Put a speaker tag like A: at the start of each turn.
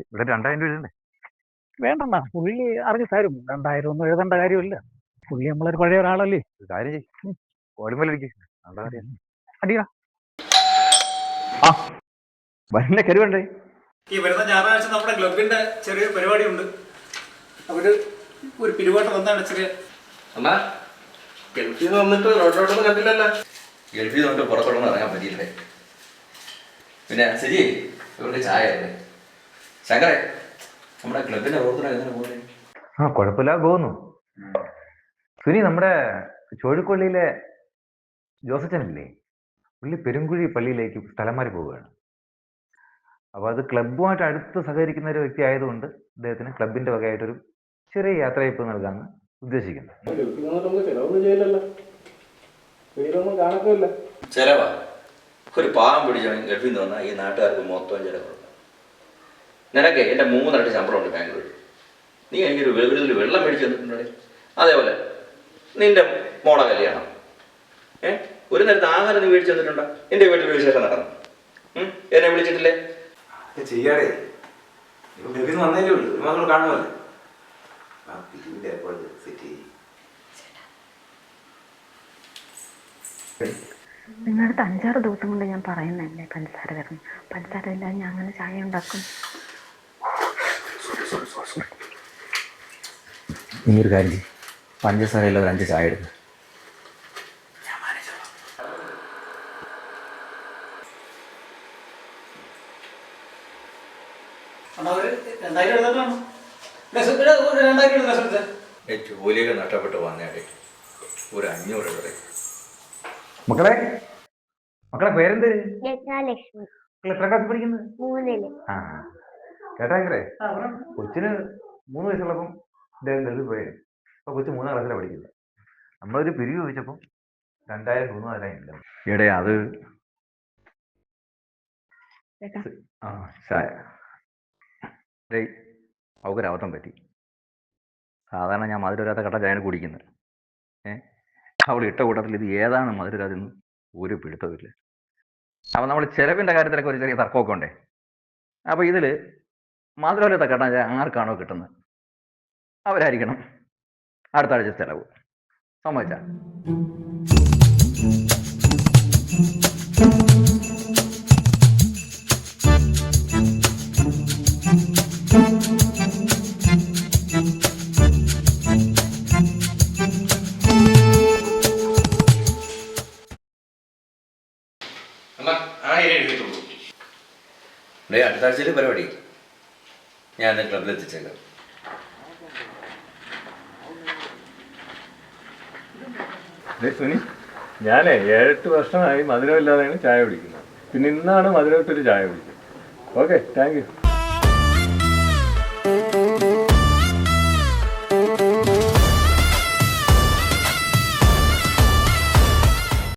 A: ഇവിടെ രണ്ടായിരം രൂപ
B: വേണ്ടണ്ട പുള്ളി അറിഞ്ഞു തരും രണ്ടായിരം ഒന്നും എഴുതേണ്ട കാര്യമില്ല. പുള്ളി നമ്മളൊരു പഴയ ഒരാളല്ലേ.
A: ഒരു കാര്യം ചെയ്യും.
B: അടിയാ
A: ആ കരുവണ്ടേ
C: ഈ വരുന്ന ഞായറാഴ്ച നമ്മുടെ ക്ലബിന്റെ പരിപാടി ഉണ്ട്. അവർ ഒരു പിരിവാട്ട് വന്നാണ് ചെറിയ
D: അമ്മ ഗൾഫിൽ നിന്ന് വന്നിട്ട് റോഡിലോട്ടൊന്നും കണ്ടില്ലല്ലോ. ഗൾഫിൽ നിന്ന് വന്നിട്ട് പുറത്തോട്ടൊന്നും ഇറങ്ങാൻ പറ്റിയില്ലേ? പിന്നെ ശരി ഇവർക്ക് ചായ അല്ലേ ശങ്കരെ നമ്മുടെ ക്ലബിന്റെ പ്രവർത്തനം എങ്ങനെ പോകുന്നത്
A: ആ കുഴപ്പമില്ല പോകുന്നു. സുനി നമ്മുടെ ചോഴിക്കൊള്ളിയിലെ ജോസച്ചനല്ലേ? പുള്ളി പെരുങ്കുഴി പള്ളിയിലേക്ക് സ്ഥലം മാറി പോവുകയാണ്. അപ്പൊ അത് ക്ലബ്ബുമായിട്ട് അടുത്ത് സഹകരിക്കുന്ന ഒരു വ്യക്തി ആയതുകൊണ്ട് അദ്ദേഹത്തിന് ക്ലബിന്റെ വകയായിട്ടൊരു ചെറിയ യാത്രയപ്പ് നൽകാമെന്ന് ഉദ്ദേശിക്കുന്നു.
D: ചെലവാ. ഒരു പാവം പിടിച്ചാണ് ഗൾഫിൽ നിന്ന് വന്നാൽ ഈ നാട്ടുകാർക്ക് മൊത്തം ചെലവുണ്ട് നിനക്ക് എന്റെ മൂന്നിരട്ടി ശമ്പളം ഉണ്ട് ബാംഗ്ലൂരിൽ. നീ എനിക്കൊരു വെറുതെ വെള്ളം മേടിച്ച് തന്നിട്ടുണ്ടേ അതേപോലെ നിന്റെ മോളെ കല്യാണം. ഏ? ഒരു നേരത്തെ ആഹാരം നീ മേടിച്ച് തന്നിട്ടുണ്ടോ? എന്റെ വീട്ടിൽ വിശേഷം നടന്നു. എന്നെ വിളിച്ചിട്ടില്ലേ?
E: ഗൾഫിൽ നിന്ന് ഉള്ളൂ. ഒരു മാസം കാണുമല്ലേ. ആ പിരിവിന്റെ ഏർപ്പാട് സെറ്റ് ചെയ്യും
F: നിങ്ങളുടെ അഞ്ചാറ് ദിവസം കൊണ്ട് ഞാൻ പറയുന്നതല്ലേ പഞ്ചസാര തരണം പഞ്ചസാര ഇല്ലാതെ ഞാൻ അങ്ങനെ ചായ ഉണ്ടാക്കും.
D: നീ ഒരു കാര്യം ചെയ്യ്. പഞ്ചസാര ഇല്ലാതെ അഞ്ച് ചായ എടുക്കുക ജോലിയൊക്കെ നഷ്ടപ്പെട്ട് ഒരു അഞ്ഞൂറ്
A: മക്കളെ മക്കളെ പേരെന്ത്? എത്ര ക്ലാസ് പഠിക്കുന്നത്
G: മൂന്നിൽ.
A: ആ കേട്ടാ ഇങ്ങനെ കൊച്ചിന് മൂന്ന് വയസ്സുള്ളപ്പം ഇദ്ദേഹം ഗൾഫിൽ പോയത് അപ്പൊ കൊച്ചു മൂന്നാം ക്ലാസ്സിലാണ് പഠിക്കുന്നത് നമ്മളൊരു പിരിവ് ചോദിച്ചപ്പം രണ്ടായിരം മൂന്നായിരം ഇല്ല എടേ അത്
F: അവക്ക്
A: ആ ഡേയ് അവക്കൊരു അബദ്ധം പറ്റി. സാധാരണ ഞാൻ മധുരരാത്ത കട്ട ചായ കുടിക്കുന്നത് ഏ? അവൾ ഇട്ട കൂട്ടത്തിൽ ഇത് ഏതാണ് മധുരരാതെന്ന് ഒരു പിടുത്തമില്ല അപ്പം നമ്മൾ ചിലവിന്റെ കാര്യത്തിലൊക്കെ ഒരു ചെറിയ തർക്കമൊക്കെ ഉണ്ടേ. അപ്പോൾ ഇതിൽ മധുരമില്ലാത്ത കട്ട ചായ ആർക്കാണോ കിട്ടുന്നത്? അവരായിരിക്കണം. അടുത്ത ആഴ്ച ചെലവ്. സമ്മതിച്ച.
D: അടുത്താഴ്ചയിൽ പരിപാടി. ഞാൻ ക്ലബിൽ എത്തിച്ചേക്കാം.
H: സുനി ഞാനേ ഏഴെട്ട് വർഷമായി മധുരമില്ലാതെയാണ് ചായ കുടിക്കുന്നത്. പിന്നെ ഇന്നാണ് മധുരമിട്ടൊരു ചായ കുടിക്കുന്നത് ഓക്കെ താങ്ക് യു.